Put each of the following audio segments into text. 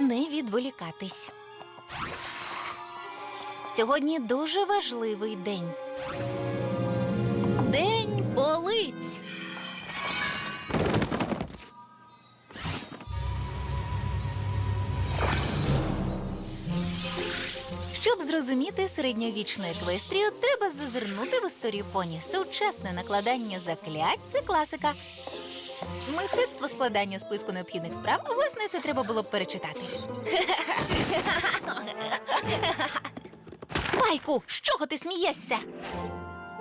не відволікатись. Сьогодні дуже важливий день. День полиць. Щоб зрозуміти середньовічну еквестрію, треба зазирнути в історію поні. Сучасне накладання заклять це класика. Мистецтво складання списку необхідних справ, власне, це треба було б перечитати. Спайку, з чого ти смієшся?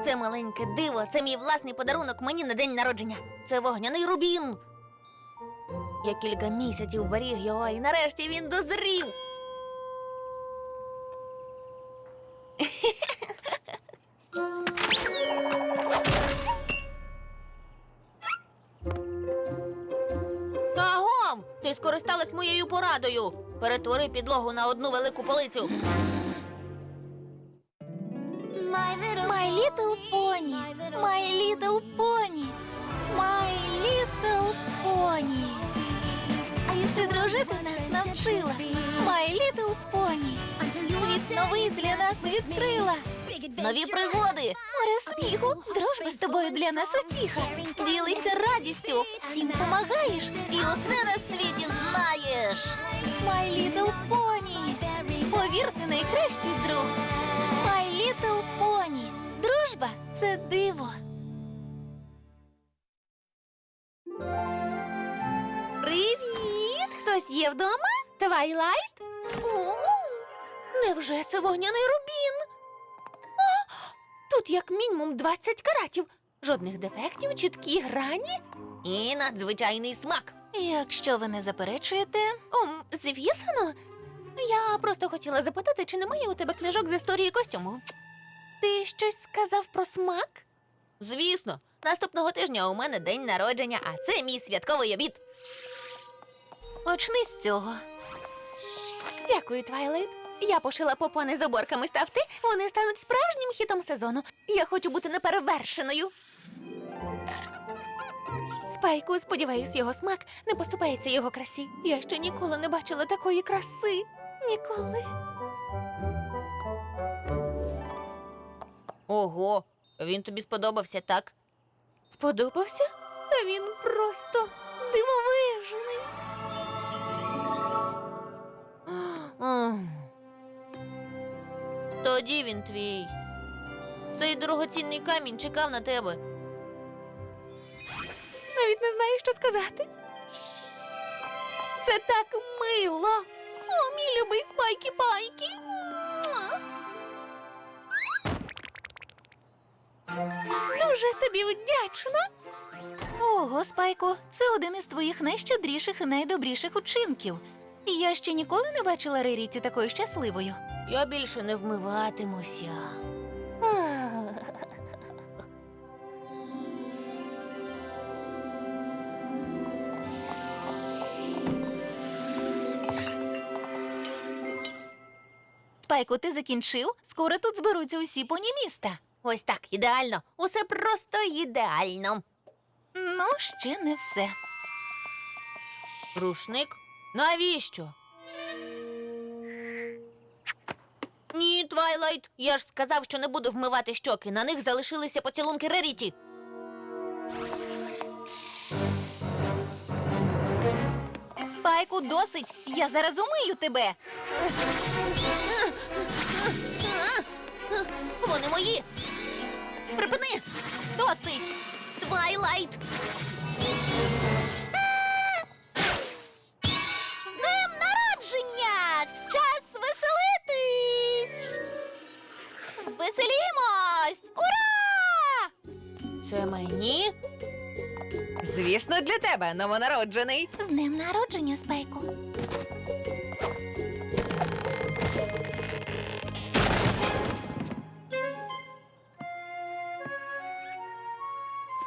Це маленьке диво, це мій власний подарунок мені на день народження. Це вогняний рубін. Я кілька місяців беріг його, і нарешті він дозрів. Перетвори підлогу на одну велику полицю. My Little Pony, My Little Pony, My Little Pony. Ти дружити нас навчила. My Little Pony. Світ новий для нас відкрила. Нові пригоди. Море сміху, дружба з тобою для нас утіха. Ділися радістю, всім помагаєш і усе на світі знаєш. My Little Pony. Повір, найкращий друг. My Little Pony. Дружба це диво. Привіт! Хтось є вдома? Твайлайт? Невже це вогняний рубін? Тут як мінімум 20 каратів. Жодних дефектів, чіткі грані і надзвичайний смак. Якщо ви не заперечуєте, Ом, звісно. Я просто хотіла запитати, чи немає у тебе книжок з історії костюму. Ти щось сказав про смак? Звісно, наступного тижня у мене день народження, а це мій святковий обід. почни з цього. Дякую, Твайлайт. Я пошила попони з оборками ставти. Вони стануть справжнім хітом сезону. Я хочу бути неперевершеною. Спайку, сподіваюсь, його смак не поступається його красі. Я ще ніколи не бачила такої краси. Ніколи. Ого, він тобі сподобався, так? Сподобався? Та він просто дивовижний. Тоді він твій. Цей дорогоцінний камінь чекав на тебе. Навіть не знаю, що сказати. Це так мило. О, мій любий спайкі пайкі. Дуже тобі вдячна. Ого, Спайку, це один із твоїх найщедріших і найдобріших учинків. І я ще ніколи не бачила Реріті такою щасливою. Я більше не вмиватимуся. Спайку, ти закінчив? Скоро тут зберуться усі поні міста. Ось так, ідеально. Усе просто ідеально. Ну, ще не все. Рушник? Навіщо? Ні, Твайлайт. Я ж сказав, що не буду вмивати щоки. На них залишилися поцілунки Реріті. Спайку, досить! Я зараз умию тебе. Вони мої. Припини! Досить! Твайлайт! Мені? Звісно, для тебе, новонароджений. З днем народження, Спайку.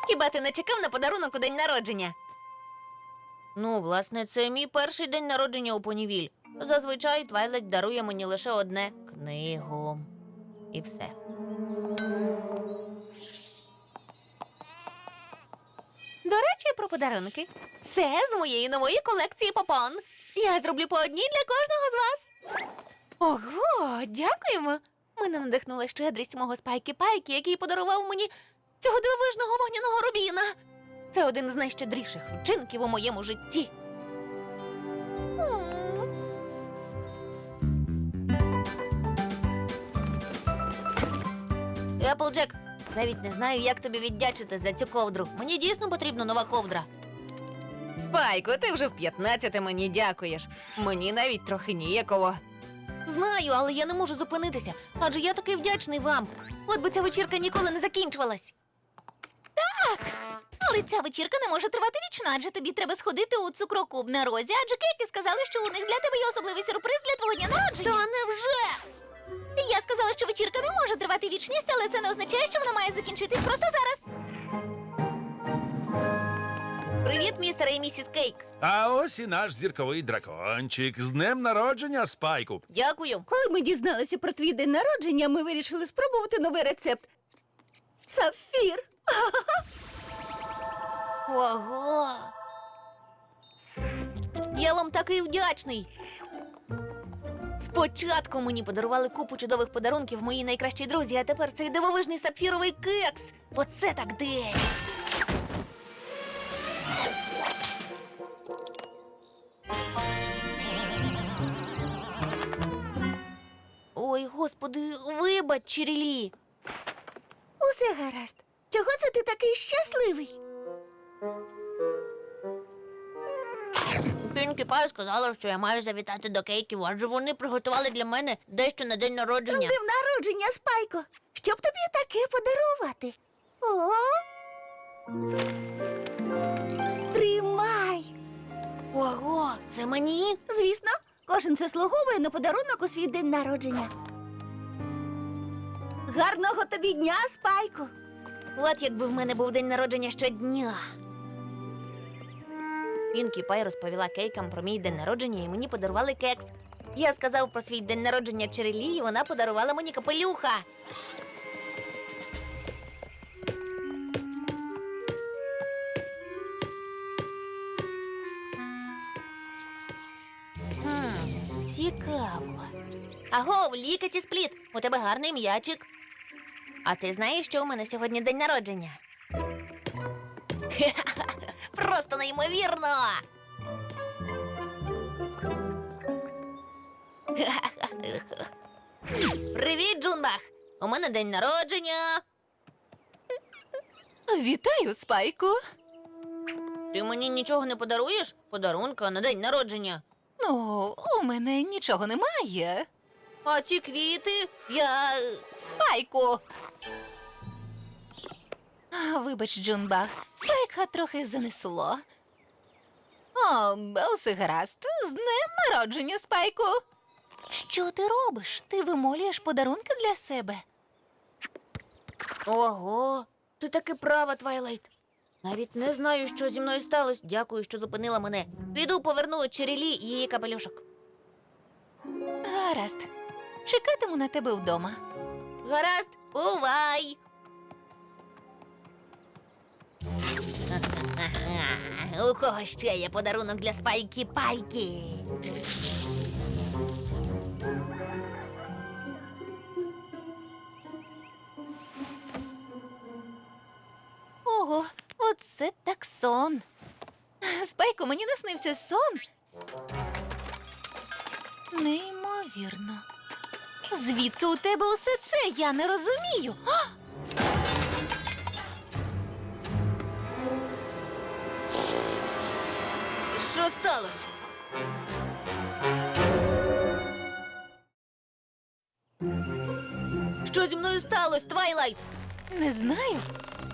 Хіба ти не чекав на подарунок у день народження? Ну, власне, це мій перший день народження у понівіль. Зазвичай Твайлет дарує мені лише одне книгу. І все. Речі, про подарунки. Це з моєї нової колекції попон. Я зроблю по одній для кожного з вас. Ого, дякуємо. Мене надихнула щедрість мого спайки Пайки, який подарував мені цього дивовижного вогняного рубіна. Це один з найщедріших вчинків у моєму житті. Еплджек, навіть не знаю, як тобі віддячити за цю ковдру. Мені дійсно потрібна нова ковдра. Спайко, ти вже в 15 мені дякуєш. Мені навіть трохи ніяково. Знаю, але я не можу зупинитися, адже я такий вдячний вам. От би ця вечірка ніколи не закінчувалась. Так. Але ця вечірка не може тривати вічно, адже тобі треба сходити у цукрокуб на розі, адже кейки сказали, що у них для тебе є особливий сюрприз для твого дня народження. Та невже? Я сказала, що вечірка не може тривати вічність, але це не означає, що вона має закінчитись просто зараз. Привіт, містер і місіс Кейк. А ось і наш зірковий дракончик. З днем народження, спайку. Дякую. Коли ми дізналися про твій день народження, ми вирішили спробувати новий рецепт. Сафір. Ого. Я вам такий вдячний. Спочатку мені подарували купу чудових подарунків мої найкращі друзі, а тепер цей дивовижний сапфіровий кекс. Оце так день. Ой, господи, вибач, Чирілі. Усе гаразд. Чого це ти такий щасливий? Пінкі Пай сказала, що я маю завітати до кейків, адже вони приготували для мене дещо на день З народження. днем народження, спайко. Щоб тобі таке подарувати. О. Тримай. Ого, це мені? Звісно, кожен заслуговує на подарунок у свій день народження. Гарного тобі дня, спайко. От якби в мене був день народження щодня. Пінкі Пай розповіла кейкам про мій день народження і мені подарували кекс. Я сказав про свій день народження Черелі, і вона подарувала мені капелюха. Хм, цікаво. Аго, лікаті спліт, у тебе гарний м'ячик. А ти знаєш, що у мене сьогодні день народження? Просто неймовірно. Привіт, Джунбах! У мене день народження. Вітаю, спайку. Ти мені нічого не подаруєш? Подарунка на день народження. Ну, у мене нічого немає. А ці квіти я. Спайку. А, Вибач, Джунбах, спайка трохи занесло. О, усе гаразд. З днем народження, спайку. Що ти робиш? Ти вимолюєш подарунки для себе. Ого, ти таки права, Твайлайт. Навіть не знаю, що зі мною сталося. Дякую, що зупинила мене. Піду поверну Черелі її капелюшок. Гаразд. Чекатиму на тебе вдома. Гаразд, бувай. У кого ще є подарунок для спайки пайки? Ого, оце так сон. Спайку, мені наснився сон. Неймовірно. Звідки у тебе усе це? Я не розумію. А! Що сталося? Що зі мною сталося, Твайлайт? Не знаю.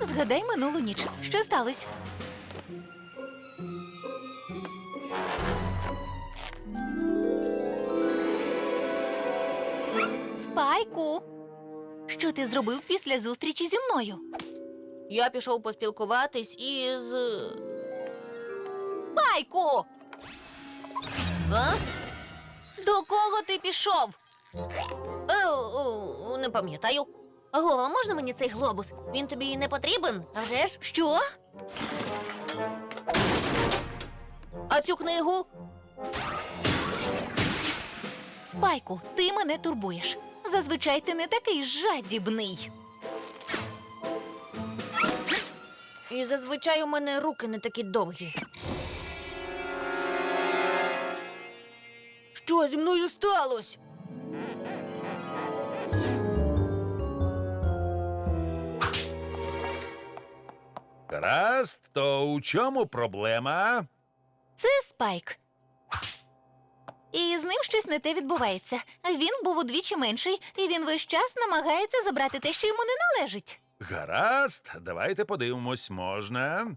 Згадай минулу ніч. Що сталося? Спайку. Що ти зробив після зустрічі зі мною? Я пішов поспілкуватись із. Спайку! А? До кого ти пішов? Е, о, не пам'ятаю. Ого, а можна мені цей глобус? Він тобі не потрібен, а вже ж? Що? А цю книгу? Спайку, ти мене турбуєш. Зазвичай ти не такий жадібний. І зазвичай у мене руки не такі довгі. Що зі мною сталося? Гаразд, то у чому проблема? Це Спайк. І з ним щось не те відбувається. Він був удвічі менший, і він весь час намагається забрати те, що йому не належить. Гаразд, давайте подивимось, можна.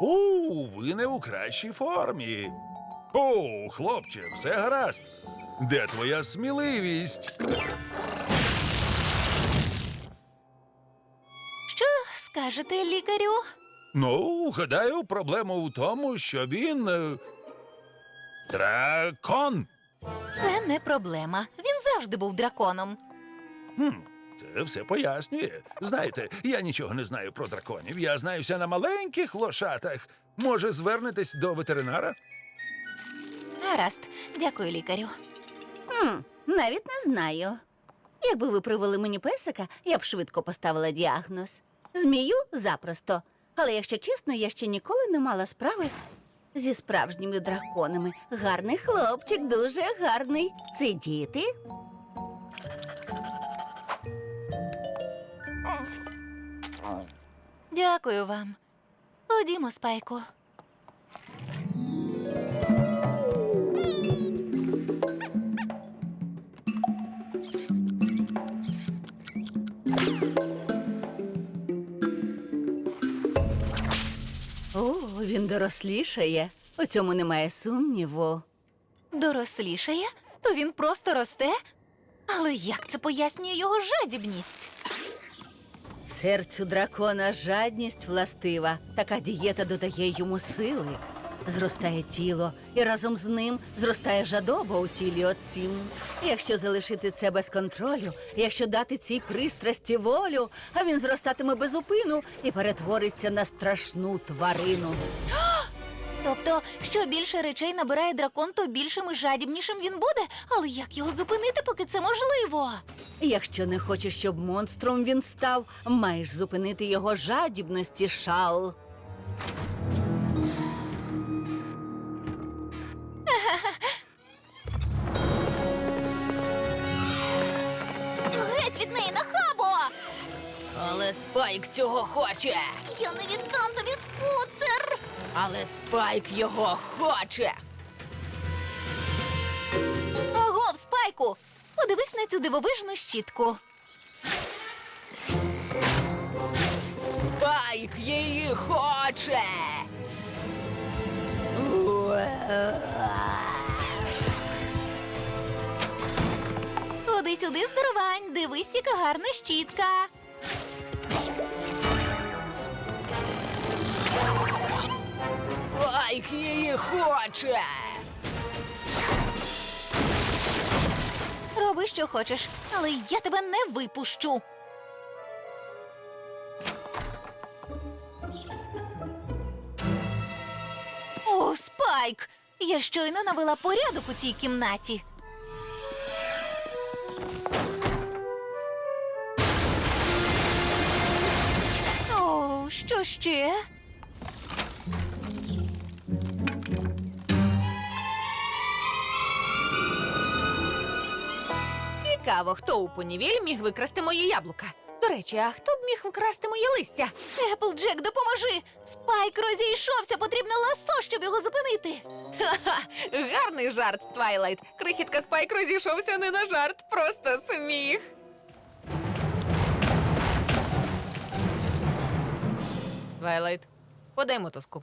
У, ви не у кращій формі. О, хлопче, все гаразд. Де твоя сміливість? Що скажете лікарю? Ну, гадаю, проблема у тому, що він. е, Дракон. Це не проблема. Він завжди був драконом. Хм, це все пояснює. Знаєте, я нічого не знаю про драконів. Я знаюся на маленьких лошатах. Може, звернетесь до ветеринара? Гаразд, дякую лікарю. Хм, навіть не знаю. Якби ви привели мені песика, я б швидко поставила діагноз. Змію запросто. Але якщо чесно, я ще ніколи не мала справи зі справжніми драконами. Гарний хлопчик, дуже гарний. Це діти. Дякую вам. Ходімо, спайку. Він дорослішає. У цьому немає сумніву. Дорослішає, то він просто росте. Але як це пояснює його жадібність? Серцю дракона жадність властива. Така дієта додає йому сили. Зростає тіло, і разом з ним зростає жадоба у тілі отцім. Якщо залишити це без контролю, якщо дати цій пристрасті волю, а він зростатиме без упину і перетвориться на страшну тварину. Тобто, що більше речей набирає дракон, то більшим і жадібнішим він буде. Але як його зупинити, поки це можливо? Якщо не хочеш, щоб монстром він став, маєш зупинити його жадібності шал. Геть від неї нахабо! Але Спайк цього хоче. Я не віддам тобі скутер! Але Спайк його хоче. Ого, спайку! Подивись на цю дивовижну щітку. Спайк її хоче. Туди-сюди здоровань, дивись, яка гарна щітка. Спайк її хоче. Роби, що хочеш, але я тебе не випущу. О, Спайк! Я щойно навела порядок у цій кімнаті. Що ще? Цікаво, хто у понівіль міг викрасти моє яблука. До речі, а хто б міг вкрасти моє листя? Еплджек, допоможи! Спайк розійшовся, потрібне ласо, щоб його зупинити. Ха-ха, гарний жарт, Твайлайт. Крихітка Спайк розійшовся не на жарт, просто сміх. Твайлайт, подай мотузку.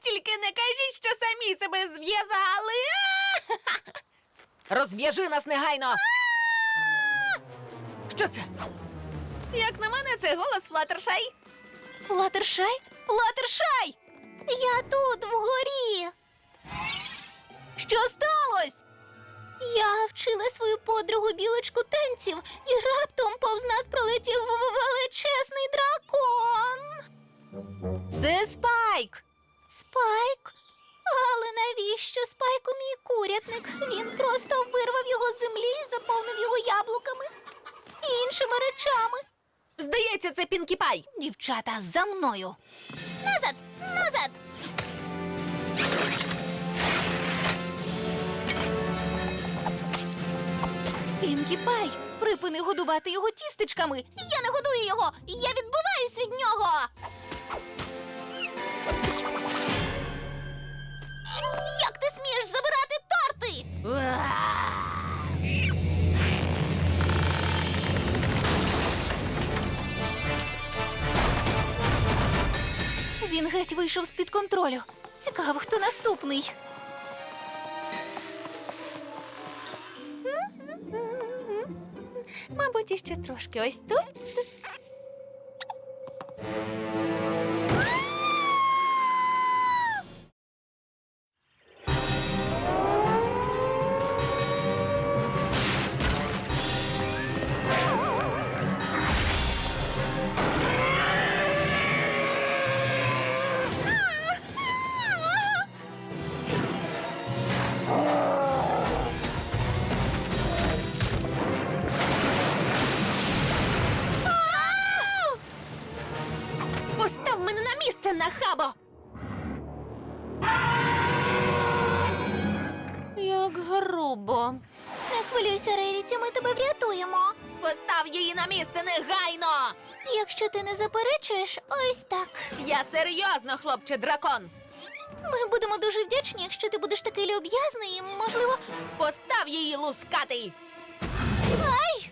Тільки не кажіть, що самі себе зв'язали. Розв'яжи нас негайно. Що це? Як на мене, це голос Флаттершай. Латершай? Латершай! Я тут, вгорі. Що сталося? Я вчила свою подругу білочку танців, і раптом повз нас пролетів величезний дракон. Це спайк. Спайк? Але навіщо спайку мій курятник? Він просто вирвав його з землі і заповнив його яблуками і іншими речами. Здається, це Пінкі Пай. Дівчата, за мною. Назад, назад. Пінкі Пай, припини годувати його тістечками. Я не годую його, я відбиваюсь від нього. Геть вийшов з-під контролю. Цікаво, хто наступний. Мабуть, іще трошки ось тут. Серйозно, хлопче дракон! Ми будемо дуже вдячні, якщо ти будеш такий люб'язний і, можливо, Постав її лускатий! ай!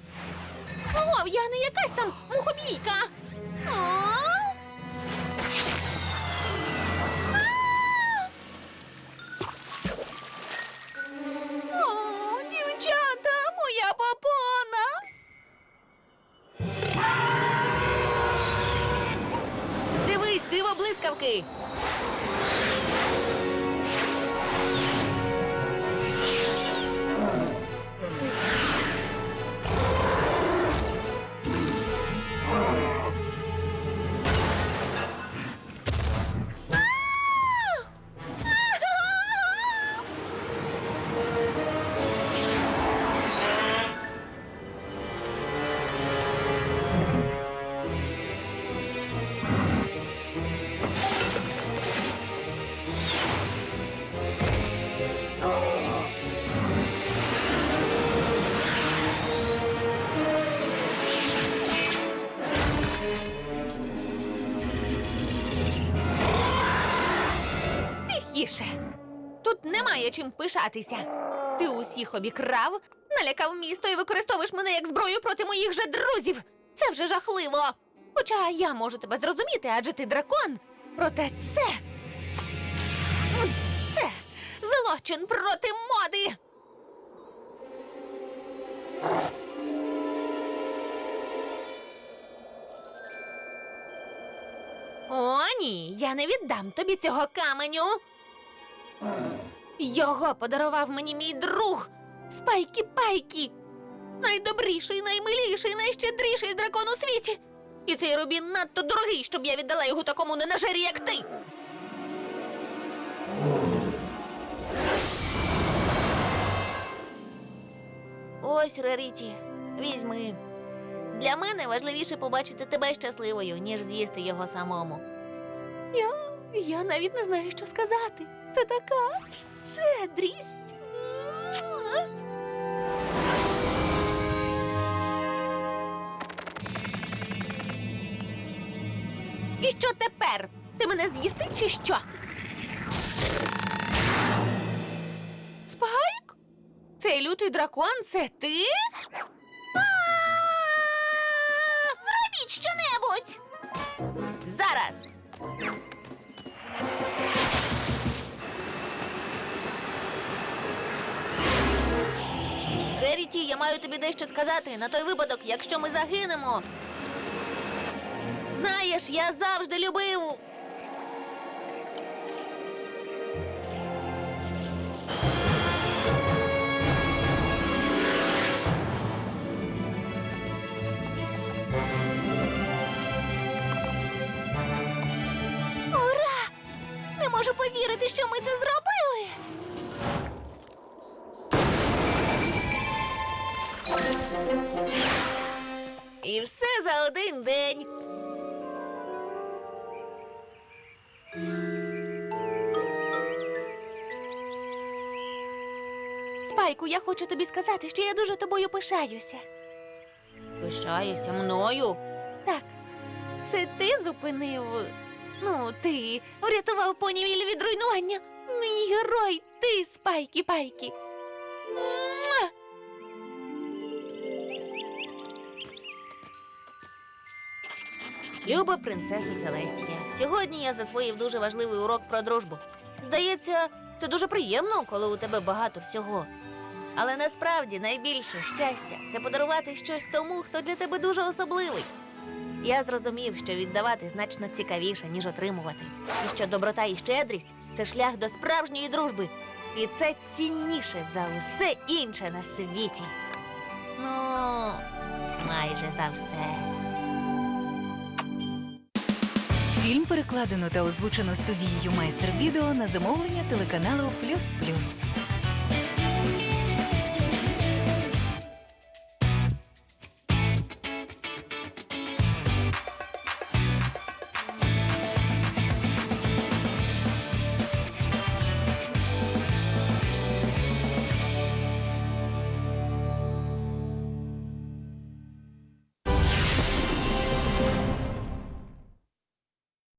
О, я не якась там мухобійка! О, way. Немає чим пишатися. Ти усіх обікрав, налякав місто і використовуєш мене як зброю проти моїх же друзів. Це вже жахливо. Хоча я можу тебе зрозуміти, адже ти дракон. Проте це. Це злочин проти моди. О, ні, я не віддам тобі цього каменю. Його подарував мені мій друг Спайкі Пайкі. Найдобріший, наймиліший, найщедріший дракон у світі. І цей рубін надто дорогий, щоб я віддала його такому ненажері, як ти. Ось, Реріті, візьми. Для мене важливіше побачити тебе щасливою, ніж з'їсти його самому. Я, я навіть не знаю, що сказати. Це така щедрість. І що тепер? Ти мене з'їси чи що? Спайк? Цей лютий дракон це ти? Меріті, я маю тобі дещо сказати на той випадок, якщо ми загинемо. Знаєш, я завжди любив. Спайку, я хочу тобі сказати, що я дуже тобою пишаюся. Пишаєшся мною? Так. Це ти зупинив. Ну, ти врятував понівіль від руйнування. Мій герой, ти, спайки пайки. Люба принцесу Селестія. Сьогодні я засвоїв дуже важливий урок про дружбу. Здається, це дуже приємно, коли у тебе багато всього. Але насправді найбільше щастя це подарувати щось тому, хто для тебе дуже особливий. Я зрозумів, що віддавати значно цікавіше, ніж отримувати, і що доброта і щедрість це шлях до справжньої дружби. І це цінніше за усе інше на світі. Ну, майже за все. Фільм перекладено та озвучено студією майстер відео на замовлення телеканалу Плюс Плюс.